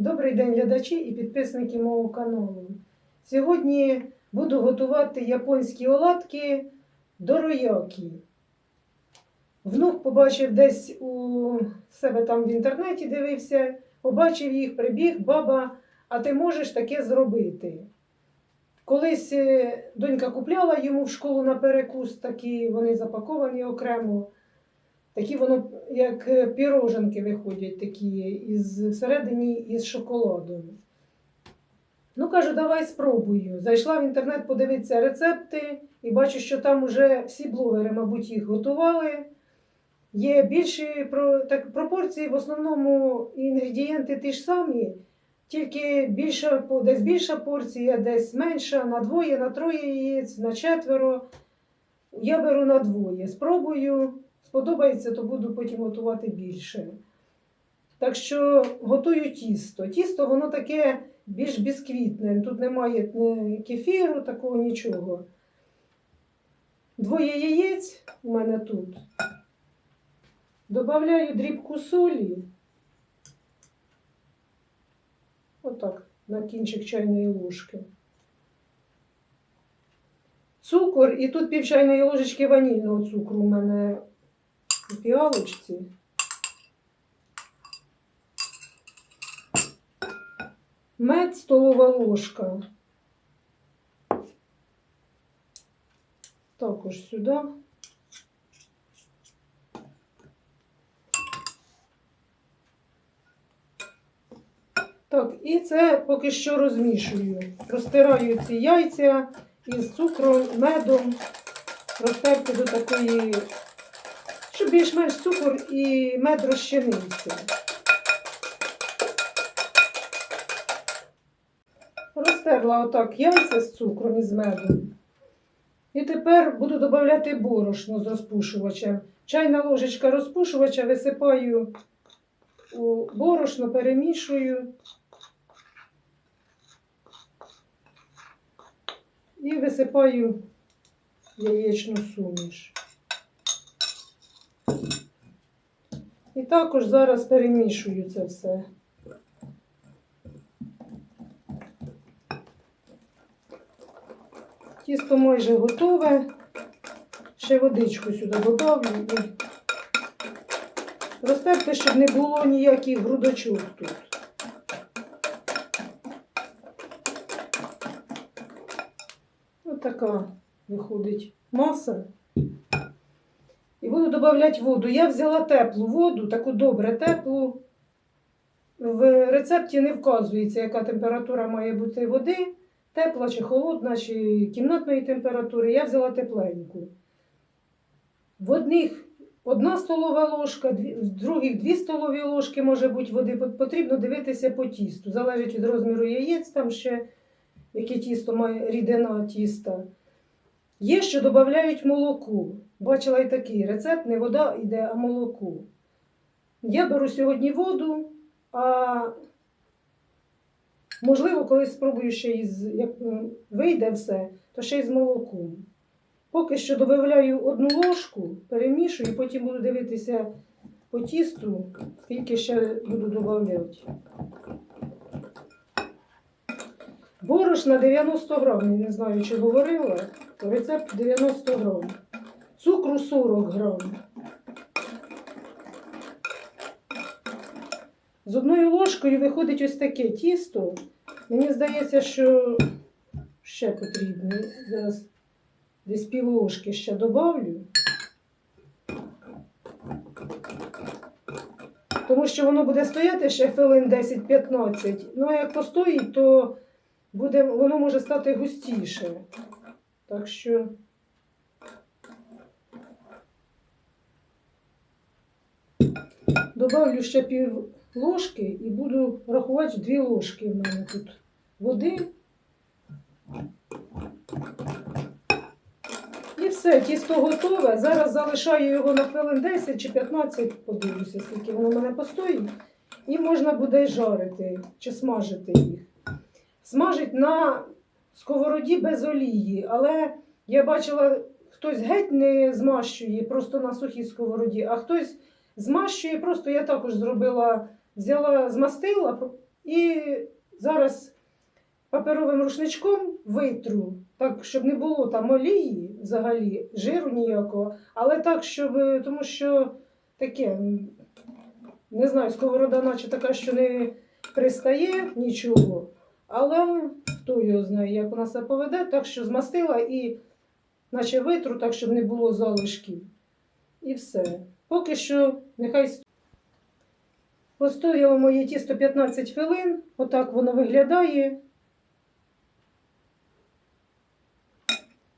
Добрий день, глядачі і підписники мого каналу. Сьогодні буду готувати японські оладки дороякі. Внук побачив десь у себе там в інтернеті, дивився, побачив їх, прибіг, баба, а ти можеш таке зробити. Колись е, донька купляла йому в школу на перекус, такі вони запаковані окремо. Такі воно, як е, піроженки виходять, такі із всередині із шоколадом. Ну, кажу, давай спробую. Зайшла в інтернет подивитися рецепти і бачу, що там вже всі блогери, мабуть, їх готували. Є більші так, пропорції, в основному інгредієнти ті ж самі, тільки більша, десь більша порція, десь менша, на двоє, на троє яєць, на четверо. Я беру на двоє. Спробую. Сподобається, то буду потім готувати більше. Так що готую тісто. Тісто воно таке більш бісквітне. Тут немає кефіру, такого нічого. Двоє яєць у мене тут. Добавляю дрібку солі. Отак, на кінчик чайної ложки. Цукор і тут пів чайної ложечки ванільного цукру у мене піалочці. Мед столова ложка. Також сюди. Так, і це поки що розмішую. Розтираю ці яйця із цукром, медом, розтерти до такої щоб більш-менш цукор і мед розчинився. Розтерла отак яйця з цукром і з медом. І тепер буду додавати борошно з розпушувачем. Чайна ложечка розпушувача висипаю у борошно, перемішую і висипаю яєчну суміш. І також зараз перемішую це все. Тісто майже готове. Ще водичку сюди додавлю і розтерти, щоб не було ніяких грудочок тут. Ось така виходить маса. І буду додавати воду. Я взяла теплу воду, таку добре теплу. В рецепті не вказується, яка температура має бути води, тепла чи холодна, чи кімнатної температури. Я взяла тепленьку. В одних одна столова ложка, в других дві столові ложки може бути води. Потрібно дивитися по тісту. Залежить від розміру яєць, там ще яке тісто має рідина тіста. Є, що додають молоко. Бачила і такий рецепт, не вода йде, а молоко. Я беру сьогодні воду, а можливо, колись спробую ще із, як вийде все, то ще й з молоком. Поки що додаю одну ложку, перемішую, потім буду дивитися по тісту, скільки ще буду додавати. Борош на 90 грам, не знаю, чи говорила, рецепт 90 грам. Цукру 40 грам. З одною ложкою виходить ось таке тісто. Мені здається, що ще потрібно. Зараз десь пів ложки ще добавлю. Тому що воно буде стояти ще хвилин 10-15. Ну, а як постоїть, то буде, воно може стати густіше. Так що. Добавлю ще пів ложки і буду рахувати дві ложки в мене тут води. І все, тісто готове. Зараз залишаю його на хвилин 10 чи 15, подивлюся, скільки воно в мене постоїть. І можна буде жарити чи смажити їх. Смажить на сковороді без олії, але я бачила, хтось геть не змащує просто на сухій сковороді, а хтось змащує, просто я також зробила, взяла, змастила І зараз паперовим рушничком витру, так, щоб не було там олії взагалі, жиру ніякого, але так, щоб, е, тому що таке, не знаю, сковорода наче така, що не пристає нічого, але хто його знає, як вона себе поведе, так що змастила і наче витру, так, щоб не було залишків. І все. Поки що нехай постояло моє тісто 15 хвилин, отак воно виглядає.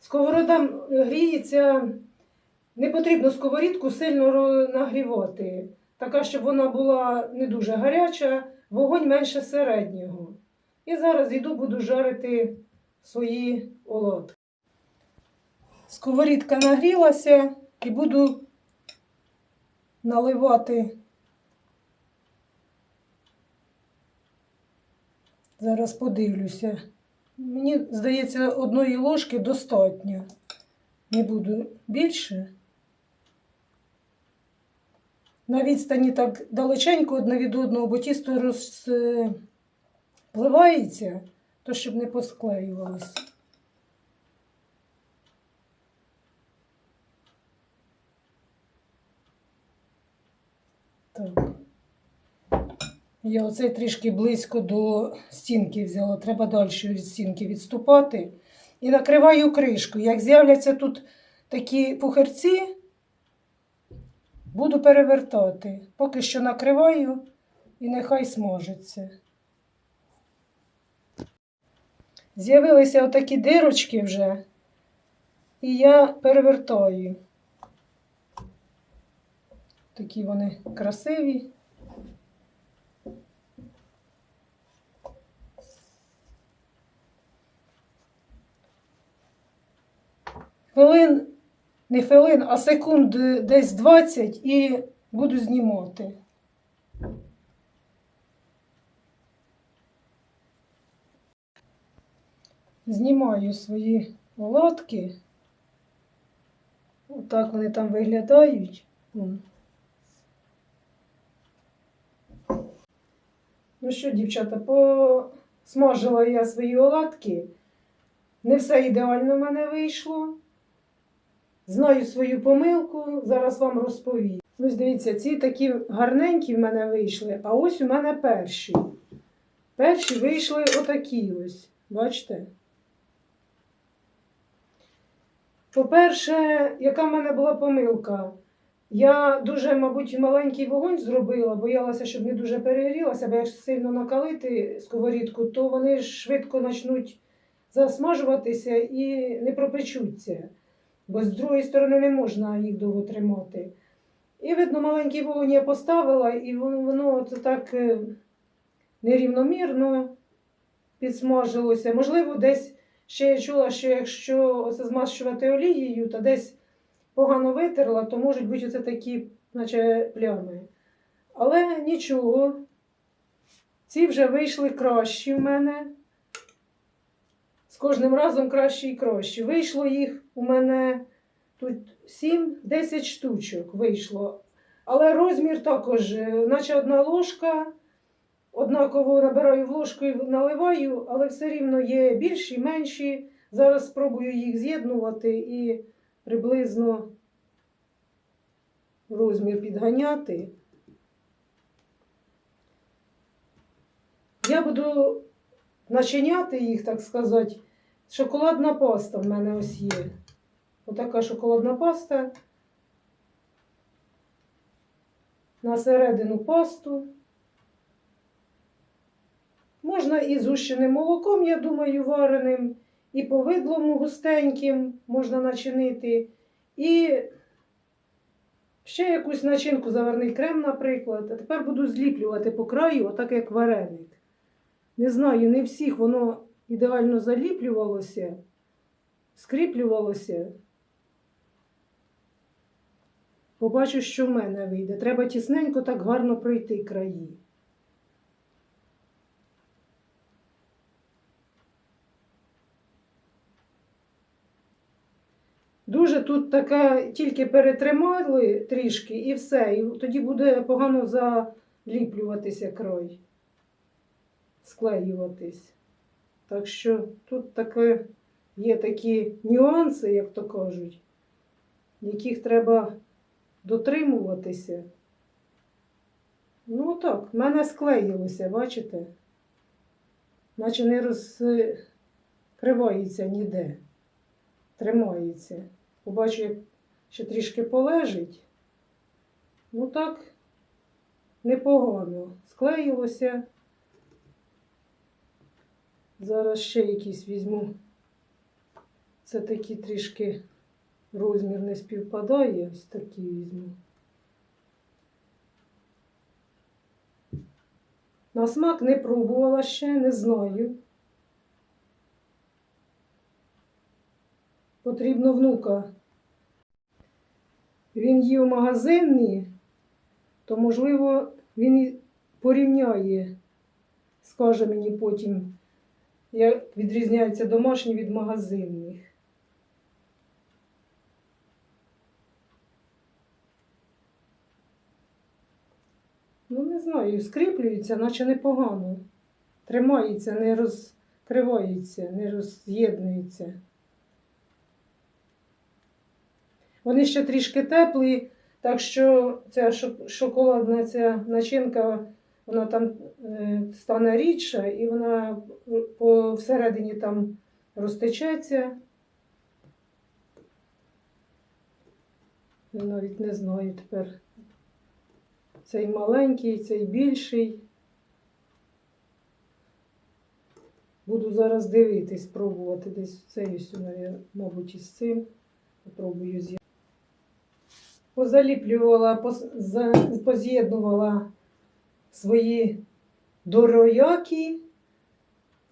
Сковорода гріється, не потрібно сковорідку сильно нагрівати, така, щоб вона була не дуже гаряча, вогонь менше середнього. І зараз йду, буду жарити свої оладки. Сковорідка нагрілася і буду наливати. Зараз подивлюся. Мені здається, одної ложки достатньо. Не буду більше. На відстані так далеченько одне від одного, бо тісто розпливається, то щоб не посклеювалось. Так. Я оцей трішки близько до стінки взяла. Треба далі від стінки відступати. І накриваю кришку. Як з'являться тут такі пухарці, буду перевертати. Поки що накриваю і нехай смажиться. З'явилися отакі дирочки вже, і я перевертаю. Такі вони красиві. Хвилин, не хвилин, а секунд десь 20 і буду знімати. Знімаю свої оладки. Отак вони там виглядають. Ну що, дівчата, посмажила я свої оладки. Не все ідеально в мене вийшло. Знаю свою помилку, зараз вам розповім. Ось дивіться, ці такі гарненькі в мене вийшли, а ось у мене перші. Перші вийшли отакі ось. Бачите? По-перше, яка в мене була помилка? Я дуже, мабуть, маленький вогонь зробила, боялася, щоб не дуже перегрілася, бо якщо сильно накалити сковорідку, то вони швидко почнуть засмажуватися і не пропечуться, бо з другої сторони не можна їх довго тримати. І, видно, маленький вогонь я поставила, і воно, воно це так е, нерівномірно підсмажилося. Можливо, десь ще я чула, що якщо це змащувати олією, то десь погано витерла, то можуть бути оце такі, наче плями. Але нічого. Ці вже вийшли кращі в мене. З кожним разом кращі і кращі. Вийшло їх у мене тут 7-10 штучок вийшло. Але розмір також, е, наче одна ложка. Однаково набираю в ложку і наливаю, але все рівно є більші, менші. Зараз спробую їх з'єднувати і приблизно розмір підганяти. Я буду начиняти їх, так сказати. Шоколадна паста в мене ось є. Отака шоколадна паста. На середину пасту. Можна і згущеним молоком, я думаю, вареним, і повидлом густеньким можна начинити. І ще якусь начинку, заварний крем, наприклад. А тепер буду зліплювати по краю, отак як вареник. Не знаю, не всіх воно ідеально заліплювалося, скріплювалося. Побачу, що в мене вийде. Треба тісненько так гарно пройти краї. Дуже тут таке, тільки перетримали трішки і все. І тоді буде погано заліплюватися крой. склеюватись. Так що тут таке, є такі нюанси, як то кажуть, яких треба дотримуватися. Ну так, в мене склеїлося, бачите? Наче не розкривається ніде. Тримається. Побачу, як ще трішки полежить. Ну так, непогано. Склеїлося. Зараз ще якісь візьму. Це такі трішки розмір не співпадає. Ось такі візьму. На смак не пробувала ще, не знаю. Потрібно внука. Він їв магазинні, то, можливо, він порівняє, скаже мені потім, як відрізняється домашні від магазинних. Ну, не знаю, скріплюється, наче непогано. Тримається, не розкривається, не роз'єднується. Вони ще трішки теплі, так що ця шоколадна ця начинка, вона там е, стане рідша і вона по всередині там розтечеться. Я навіть не знаю тепер. Цей маленький, цей більший. Буду зараз дивитись, пробувати десь цей мабуть, із цим. Попробую з'єднати. Позаліплювала, поз- за- поз'єднувала свої дорояки.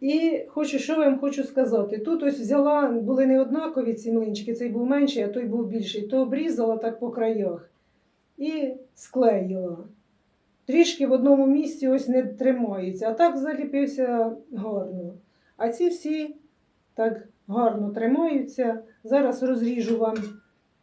І хочу, що вам хочу сказати. Тут ось взяла, були не однакові ці млинчики, цей був менший, а той був більший. То обрізала так по краях і склеїла. Трішки в одному місці ось не тримається, а так заліпився гарно. А ці всі так гарно тримаються. Зараз розріжу вам,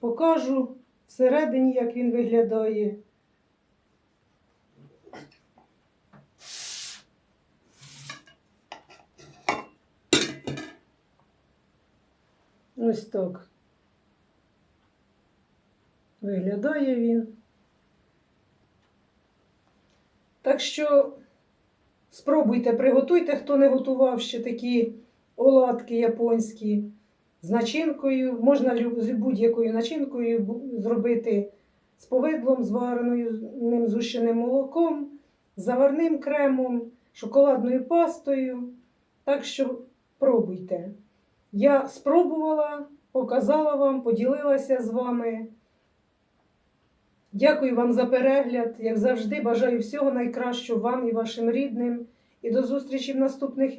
покажу всередині, як він виглядає. Ось так. Виглядає він. Так що спробуйте, приготуйте, хто не готував ще такі оладки японські з начинкою. Можна з будь-якою начинкою зробити з повидлом, з вареним зущеним молоком, заварним кремом, шоколадною пастою. Так що пробуйте. Я спробувала, показала вам, поділилася з вами. Дякую вам за перегляд. Як завжди, бажаю всього найкращого вам і вашим рідним. І до зустрічі в наступних відео.